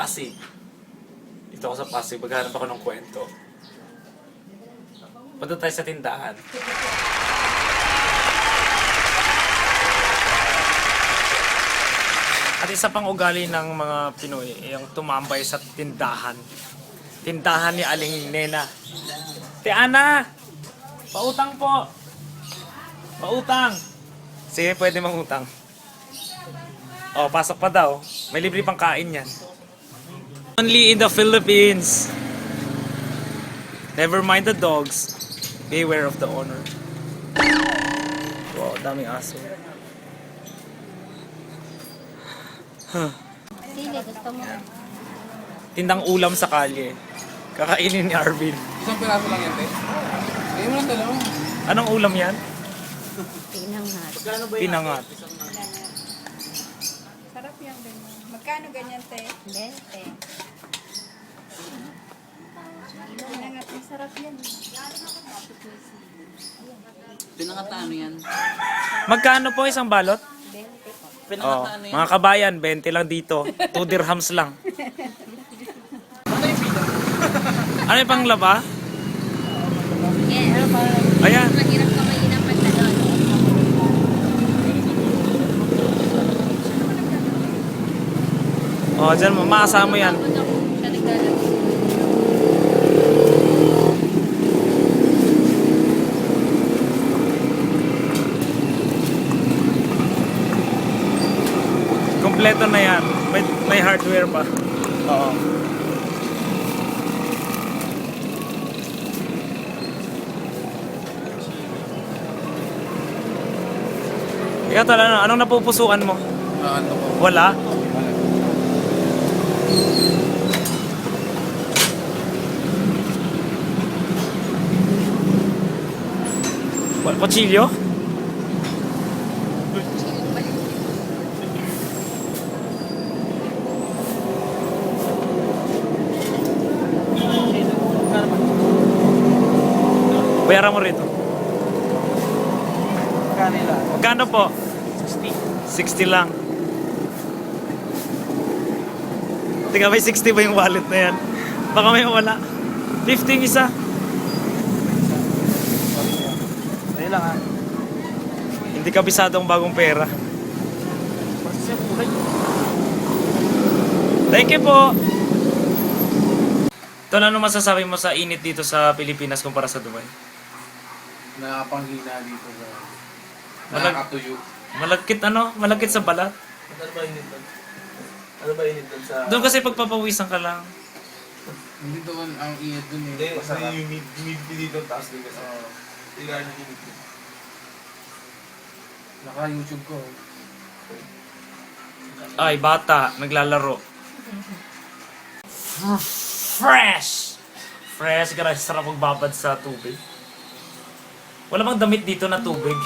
Pasig. Dito ako sa Pasig, maghanap ako ng kwento. Punta tayo sa tindahan. At isa pang ugali ng mga Pinoy, yung tumambay sa tindahan. Tindahan ni Aling Nena. Te Ana! Pautang po! Pautang! Sige, pwede mangutang. Oh, pasok pa daw. May libre pang kain yan. Only in the Philippines. Never mind the dogs. Beware of the owner. Wow, daming aso. Sili, gusto mo. Tindang ulam sa kalye. Kakainin ni Arvin. Isang piraso lang yan, te. Kaya mo lang dalawa. Anong ulam yan? Pinangat. Pinangat. Sarap ganyan. Magkano ganyan, te? Bente. Pinangat, masarap yan. Pinangatano yan. Magkano po isang balot? Bente po. Oh, Pinangatano yan. mga kabayan, 20 lang dito. 2 dirhams lang. ano yung panglaba? Yeah? Ayan. Mahirap kamayin ang pantalon. Oh, dyan mo, makasama yan. Ako siya naglalaro. Kompleto na yan. May, may hardware pa. Oo. Ikaw tala, ano, anong napupusuan mo? Ah, ano po? Wala? Wa- Kutsilyo? Bayaran mo rito. Kanila. Magkano po? 60 lang. Tingnan may 60 ba yung wallet na yan? Baka may wala. 50 isa. Ayun lang ha. Hindi kabisado ang bagong pera. Thank you po. Ito ano masasabi mo sa init dito sa Pilipinas kumpara sa Dubai? Nakapanghina dito sa... Malag- Nakakatuyo. Malagkit ano? Malagkit sa balat. Ano ba init doon? Ano ba init doon sa... Doon kasi pagpapawisan ka lang. Hindi doon ang init doon eh. Hindi, Masarap. humid- humidity dito taas din kasi. Oo. Tingnan yung humidity. Naka-YouTube ko. Ay, bata, naglalaro. Fresh! Fresh, grabe sarap magbabad sa tubig. Wala bang damit dito na tubig?